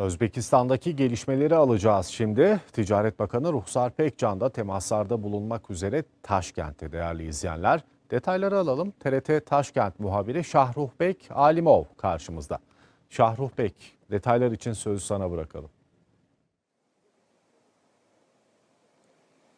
Özbekistan'daki gelişmeleri alacağız şimdi. Ticaret Bakanı Ruhsar Pekcan da temaslarda bulunmak üzere Taşkent'te değerli izleyenler. Detayları alalım. TRT Taşkent muhabiri Şahruh Bek Alimov karşımızda. Şahruh Bek, detaylar için sözü sana bırakalım.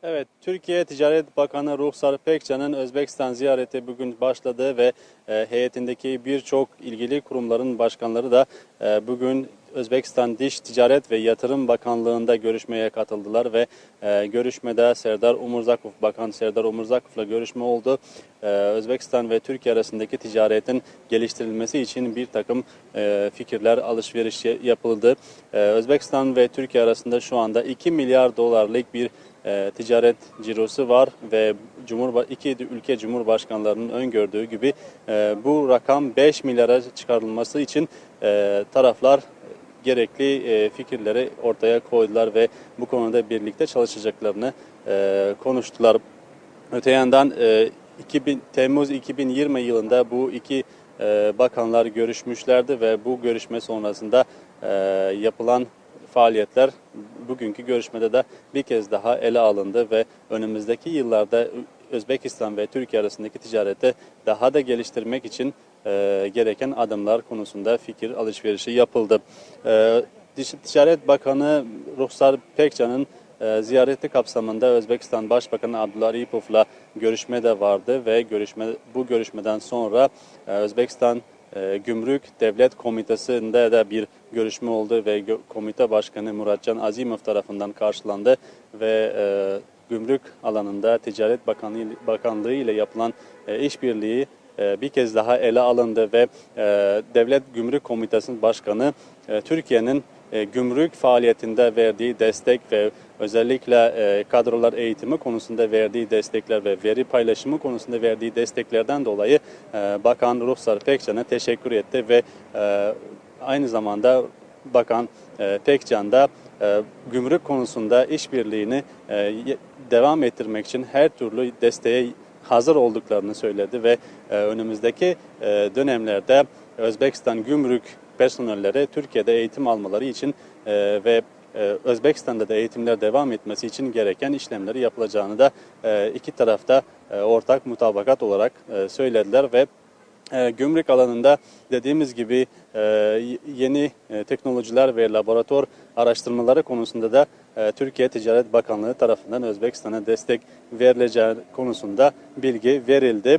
Evet, Türkiye Ticaret Bakanı Ruhsar Pekcan'ın Özbekistan ziyareti bugün başladı ve e, heyetindeki birçok ilgili kurumların başkanları da e, bugün Özbekistan Diş Ticaret ve Yatırım Bakanlığı'nda görüşmeye katıldılar ve e, görüşmede Serdar Umurzakov, Bakan Serdar Umurzakov'la görüşme oldu. E, Özbekistan ve Türkiye arasındaki ticaretin geliştirilmesi için bir takım e, fikirler alışveriş yapıldı. E, Özbekistan ve Türkiye arasında şu anda 2 milyar dolarlık bir e, ticaret cirosu var ve Cumhurba iki ülke cumhurbaşkanlarının öngördüğü gibi e, bu rakam 5 milyara çıkarılması için e, taraflar gerekli e, fikirleri ortaya koydular ve bu konuda birlikte çalışacaklarını e, konuştular. Öte yandan e, 2000, Temmuz 2020 yılında bu iki e, bakanlar görüşmüşlerdi ve bu görüşme sonrasında e, yapılan faaliyetler bugünkü görüşmede de bir kez daha ele alındı ve önümüzdeki yıllarda Özbekistan ve Türkiye arasındaki ticareti daha da geliştirmek için e, gereken adımlar konusunda fikir alışverişi yapıldı. E, Ticaret Bakanı Ruhsar Pekcan'ın e, ziyareti kapsamında Özbekistan Başbakanı Abdullah Aripov'la görüşme de vardı ve görüşme bu görüşmeden sonra e, Özbekistan e, Gümrük Devlet Komitesi'nde de bir görüşme oldu ve gö- komite başkanı Muratcan Azimov tarafından karşılandı ve e, gümrük alanında Ticaret Bakanlığı, Bakanlığı ile yapılan e, işbirliği bir kez daha ele alındı ve e, Devlet Gümrük Komitesi'nin başkanı e, Türkiye'nin e, gümrük faaliyetinde verdiği destek ve özellikle e, kadrolar eğitimi konusunda verdiği destekler ve veri paylaşımı konusunda verdiği desteklerden dolayı e, Bakan Ruhsar Pekcan'a teşekkür etti ve e, aynı zamanda Bakan e, Pekcan da e, gümrük konusunda işbirliğini e, devam ettirmek için her türlü desteğe hazır olduklarını söyledi ve e, önümüzdeki e, dönemlerde Özbekistan gümrük personelleri Türkiye'de eğitim almaları için e, ve e, Özbekistan'da da eğitimler devam etmesi için gereken işlemleri yapılacağını da e, iki tarafta e, ortak mutabakat olarak e, söylediler ve e, gümrük alanında dediğimiz gibi e, yeni e, teknolojiler ve laboratuvar araştırmaları konusunda da Türkiye Ticaret Bakanlığı tarafından Özbekistan'a destek verileceği konusunda bilgi verildi.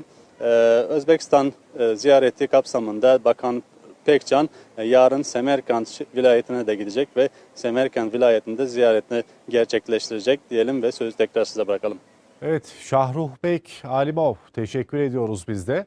Özbekistan ziyareti kapsamında Bakan Pekcan yarın Semerkant vilayetine de gidecek ve Semerkant vilayetinde ziyaretini gerçekleştirecek diyelim ve sözü tekrar size bırakalım. Evet, Şahruh Bek Alimov teşekkür ediyoruz biz de.